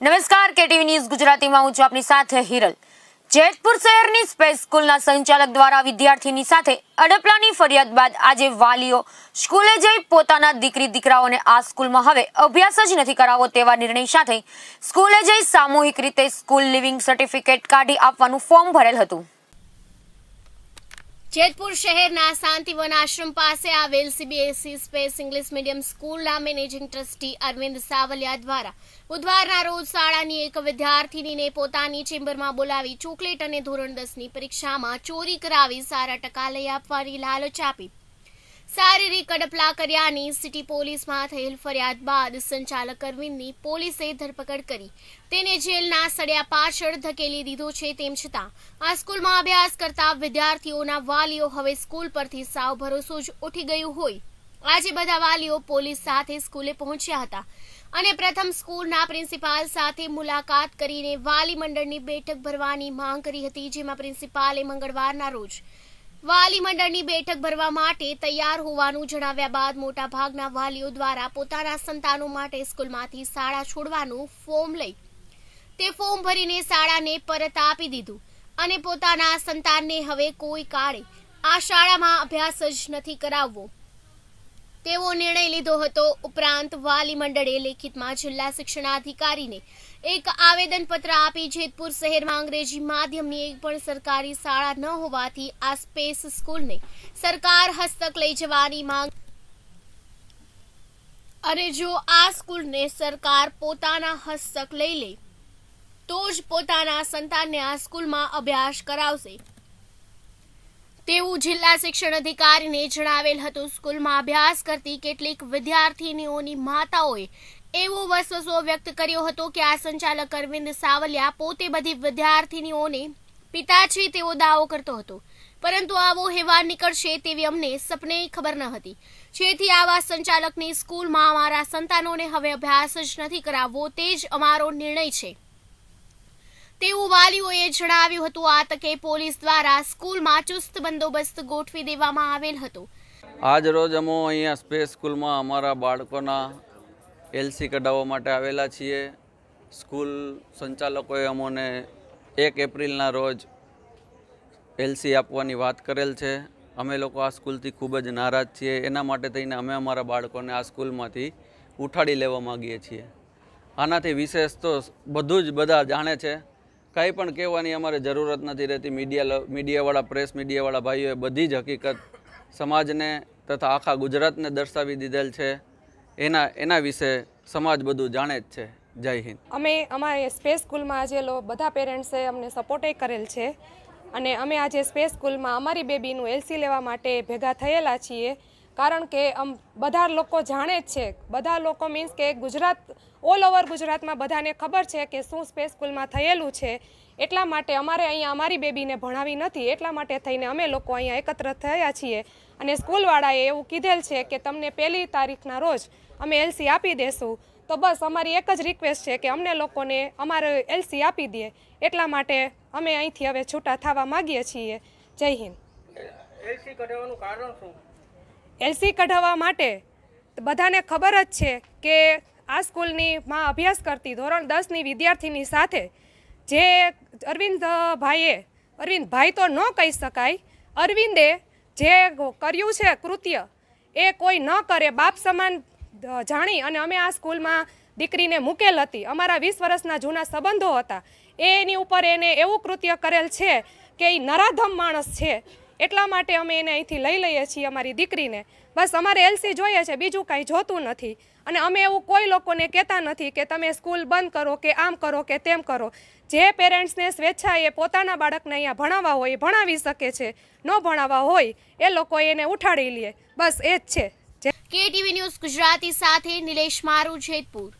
નમસ્કાર, KTV news ગુજરાતીમાં હું છું આપની સાથે હિરલ. જેતપુર શહેરની સ્પેસ સ્કૂલના સંચાલક દ્વારા વિદ્યાર્થીની સાથે અડપલાની ફરિયાદ બાદ આજે વાલીઓ સ્કૂલે જઈ પોતાના દીકરી, દીકરાઓને આ સ્કૂલમાં હવે અભ્યાસ જ નથી કરાવવો તેવા નિર્ણય સાથે સ્કૂલે જઈ સામૂહિક રીતે સ્કૂલ લિવિંગ સર્ટિફિકેટ કાઢી આપવાનું ફોર્મ ભરેલ હતું. જેતપુર શહેરના શાંતિવન આશ્રમ પાસે આવેલ સીબીએસઈ સ્પેસ ઇંગ્લિશ મીડિયમ સ્કૂલના મેનેજિંગ ટ્રસ્ટી અરવિંદ સાવલિયા દ્વારા બુધવારના રોજ શાળાની એક વિદ્યાર્થીનીને પોતાની ચેમ્બરમાં બોલાવી ચોકલેટ અને ધોરણ દસની પરીક્ષામાં ચોરી કરાવી સારા ટકા લઈ આપવાની લાલચ આપી. શારીરિક અડપલા કર્યાની સિટી પોલીસમાં થયેલ ફરિયાદ બાદ સંચાલક અરવિંદની પોલીસે ધરપકડ કરી. તેને જેલના સળિયા પાછળ ધકેલી દીધો છે તેમ છતાં આ સ્કૂલમાં અભ્યાસ કરતા વિદ્યાર્થીઓના વાલીઓ હવે સ્કૂલ પરથી સાવ ભરોસો જ ઉઠી ગયું હોય. આજે બધા વાલીઓ પોલીસ સાથે સ્કૂલે પહોંચ્યા હતા અને પ્રથમ સ્કૂલના પ્રિન્સિપાલ સાથે મુલાકાત કરીને વાલી મંડળની બેઠક ભરવાની માંગ કરી હતી, જેમાં પ્રિન્સિપાલે મંગળવારના રોજ વાલી મંડળની બેઠક ભરવા માટે તૈયાર હોવાનું જણાવ્યા બાદ મોટાભાગના વાલીઓ દ્વારા પોતાના સંતાનો માટે સ્કૂલમાંથી શાળા છોડવાનું ફોર્મ લઈ તે ફોર્મ ભરીને શાળાને પરત આપી દીધું અને પોતાના સંતાનને હવે કોઈ કાળે આ શાળામાં અભ્યાસ જ નથી કરાવવો. તેવો નિર્ણય લીધો હતો. ઉપરાંત વાલી મંડળે લેખિતમાં જિલ્લા શિક્ષણાધિકારીને એક આવેદનપત્ર આપી જેતપુર શહેરમાં અંગ્રેજી માધ્યમની એક પણ સરકારી શાળા ન હોવાથી આ સ્પેસ સ્કૂલને સરકાર હસ્તક લઈ જવાની માંગ અને જો આ સ્કૂલને સરકાર પોતાના હસ્તક લઈ લે, તો જ પોતાના સંતાનને આ સ્કૂલમાં અભ્યાસ કરાવશે. તેવું જિલ્લા શિક્ષણ અધિકારીને જણાવેલ હતું. સ્કૂલમાં અભ્યાસ કરતી કેટલીક વિદ્યાર્થીનીઓની માતાઓએ એવો વસવસો વ્યક્ત કર્યો હતો કે આ સંચાલક અરવિંદ સાવલિયા પોતે બધી વિદ્યાર્થીનીઓને પિતા છે તેવો દાવો કરતો હતો. પરંતુ આવો હેવા નીકળશે તેવી અમને સપને ખબર ન હતી. જેથી આવા સંચાલકની સ્કૂલમાં અમારા સંતાનોને હવે અભ્યાસ જ નથી કરાવવો, તે જ અમારો નિર્ણય છે. તેવું વાલીઓએ જણાવ્યું હતું, આ તકે પોલીસ દ્વારા સ્કૂલમાં ચુસ્ત બંદોબસ્ત ગોઠવી દેવામાં આવેલ હતો. આજ રોજ અમો અહીંયા સ્પેસ સ્કૂલમાં અમારા બાળકોના એલસી કઢાવવા માટે આવેલા છીએ. સ્કૂલ સંચાલકોએ અમોને એક એપ્રિલના રોજ એલસી આપવાની વાત કરેલ છે. અમે લોકો આ સ્કૂલથી ખૂબ જ નારાજ છીએ. એના માટે થઈને અમે અમારા બાળકોને આ સ્કૂલમાંથી ઉઠાડી લેવા માગીએ છીએ. આનાથી વિશેષ તો બધું જ બધા જાણે છે. કંઈ પણ કહેવાની અમારે જરૂરત નથી રહેતી. મીડિયા મીડિયાવાળા, પ્રેસ મીડિયાવાળા ભાઈઓએ બધી જ હકીકત સમાજને તથા આખા ગુજરાતને દર્શાવી દીધેલ છે. એના એના વિશે સમાજ બધું જાણે જ છે. જય હિન્દ. અમે અમારી સ્પેસ સ્કૂલમાં આજે બધા પેરેન્ટ્સે અમને સપોર્ટે કરેલ છે. અને અમે આજે સ્પેસ સ્કૂલમાં અમારી બેબીનું એલસી લેવા માટે ભેગા થયેલા છીએ. કારણ કે આમ બધા લોકો જાણે જ છે. બધા લોકો મીન્સ કે ગુજરાત ઓલ ઓવર ગુજરાતમાં બધાને ખબર છે કે શું સ્પેસ સ્કૂલમાં થયેલું છે. એટલા માટે અમારે અહીંયા અમારી બેબીને ભણાવી નથી. એટલા માટે થઈને અમે લોકો અહીંયા એકત્ર થયા છીએ. અને સ્કૂલવાળાએ એવું કીધેલ છે કે તમને પહેલી તારીખના રોજ અમે એલસી આપી દેશું. તો બસ અમારી એક જ રિક્વેસ્ટ છે કે અમને લોકોને અમારે એલસી આપી દે. એટલા માટે અમે અહીંથી હવે છૂટા થવા માગીએ છીએ. જય હિન્દ. એલસી કઢાવવાનું કારણ શું? એલસી કઢાવવા માટે બધાને ખબર જ છે કે આ સ્કૂલની માં અભ્યાસ કરતી ધોરણ દસની વિદ્યાર્થીની સાથે જે અરવિંદ ભાઈએ અરવિંદ ભાઈ તો ન કહી શકાય, અરવિંદે જે કર્યું છે કૃત્ય, એ કોઈ ન કરે, બાપ સમાન જાણી અને અમે આ સ્કૂલમાં દીકરીને મૂકેલ હતી. અમારા વીસ વર્ષના જૂના સંબંધો હતા. એની ઉપર એને એવું કૃત્ય કરેલ છે કે એ નરાધમ માણસ છે. એટલા માટે અમે એને અહીંથી લઈ લઈએ છીએ અમારી દીકરીને. બસ અમારે એલસી જોઈએ છે, બીજું કાંઈ જોતું નથી. અને અમે એવું કોઈ લોકોને કહેતા નથી કે તમે સ્કૂલ બંધ કરો કે આમ કરો કે તેમ કરો. જે પેરેન્ટ્સને સ્વેચ્છાએ પોતાના બાળકને અહીંયા ભણાવવા હોય ભણાવી શકે છે. ન ભણાવવા હોય એ લોકો એને ઉઠાડી લે. બસ એ જ છે. કેટીવી ન્યૂઝ ગુજરાતી સાથે નિલેશ મારુ જેતપુર.